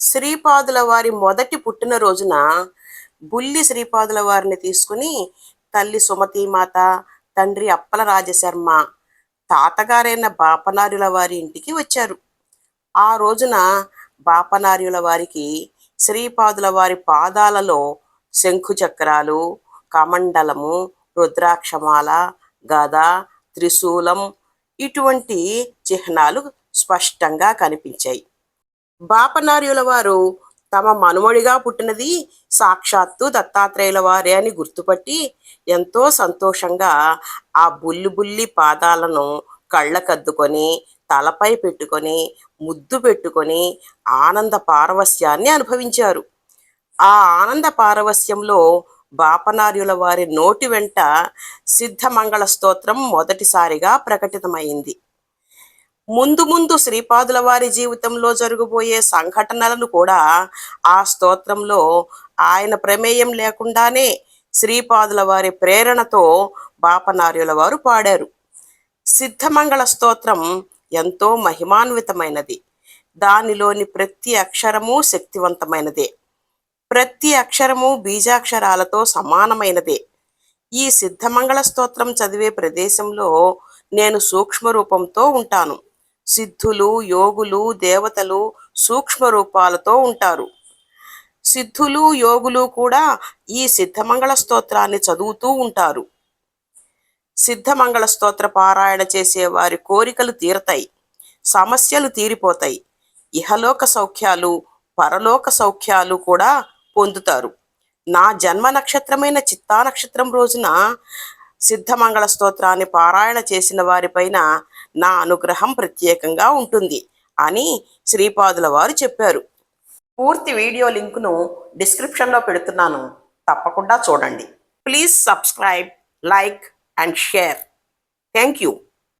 శ్రీపాదుల వారి మొదటి పుట్టినరోజున బుల్లి శ్రీపాదుల వారిని తీసుకుని తల్లి సుమతీమాత తండ్రి అప్పల రాజశర్మ తాతగారైన బాపనార్యుల వారి ఇంటికి వచ్చారు. ఆ రోజున బాపనార్యుల వారికి శ్రీపాదుల వారి పాదాలలో శంఖు చక్రాలు కమండలము రుద్రాక్షమాల గద త్రిశూలం ఇటువంటి చిహ్నాలు స్పష్టంగా కనిపించాయి. బాపనార్యుల వారు తమ మనుమడిగా పుట్టినది సాక్షాత్తు దత్తాత్రేయుల వారే అని గుర్తుపట్టి ఎంతో సంతోషంగా ఆ బుల్లి బుల్లి పాదాలను కళ్ళకద్దుకొని తలపై పెట్టుకొని ముద్దు పెట్టుకొని ఆనంద పారవస్యాన్ని అనుభవించారు. ఆ ఆనంద పారవస్యంలో బాపనార్యుల వారి నోటి వెంట సిద్ధమంగళ స్తోత్రం మొదటిసారిగా ప్రకటితమైంది. ముందు ముందు శ్రీపాదుల వారి జీవితంలో జరగబోయే సంఘటనలను కూడా ఆ స్తోత్రంలో ఆయన ప్రమేయం లేకుండానే శ్రీపాదుల వారి ప్రేరణతో బాపనార్యుల వారు పాడారు. సిద్ధమంగళ స్తోత్రం ఎంతో మహిమాన్వితమైనది. దానిలోని ప్రతి అక్షరము శక్తివంతమైనదే. ప్రతి అక్షరము బీజాక్షరాలతో సమానమైనదే. ఈ సిద్ధమంగళ స్తోత్రం చదివే ప్రదేశంలో నేను సూక్ష్మ రూపంతో ఉంటాను. సిద్ధులు యోగులు దేవతలు సూక్ష్మ రూపాలతో ఉంటారు. సిద్ధులు యోగులు కూడా ఈ సిద్ధమంగళ స్తోత్రాన్ని చదువుతూ ఉంటారు. సిద్ధమంగళ స్తోత్ర పారాయణ చేసే వారి కోరికలు తీరతాయి సమస్యలు తీరిపోతాయి. ఇహలోక సౌఖ్యాలు పరలోక సౌఖ్యాలు కూడా పొందుతారు. నా జన్మ నక్షత్రమైన చిత్తా నక్షత్రం రోజున సిద్ధమంగళ స్తోత్రాన్ని పారాయణ చేసిన వారిపైన నా అనుగ్రహం ప్రత్యేకంగా ఉంటుంది అని శ్రీపాదుల వారు చెప్పారు. పూర్తి వీడియో లింకును డిస్క్రిప్షన్లో పెడుతున్నాను. తప్పకుండా చూడండి. Please subscribe like and share. Thank you.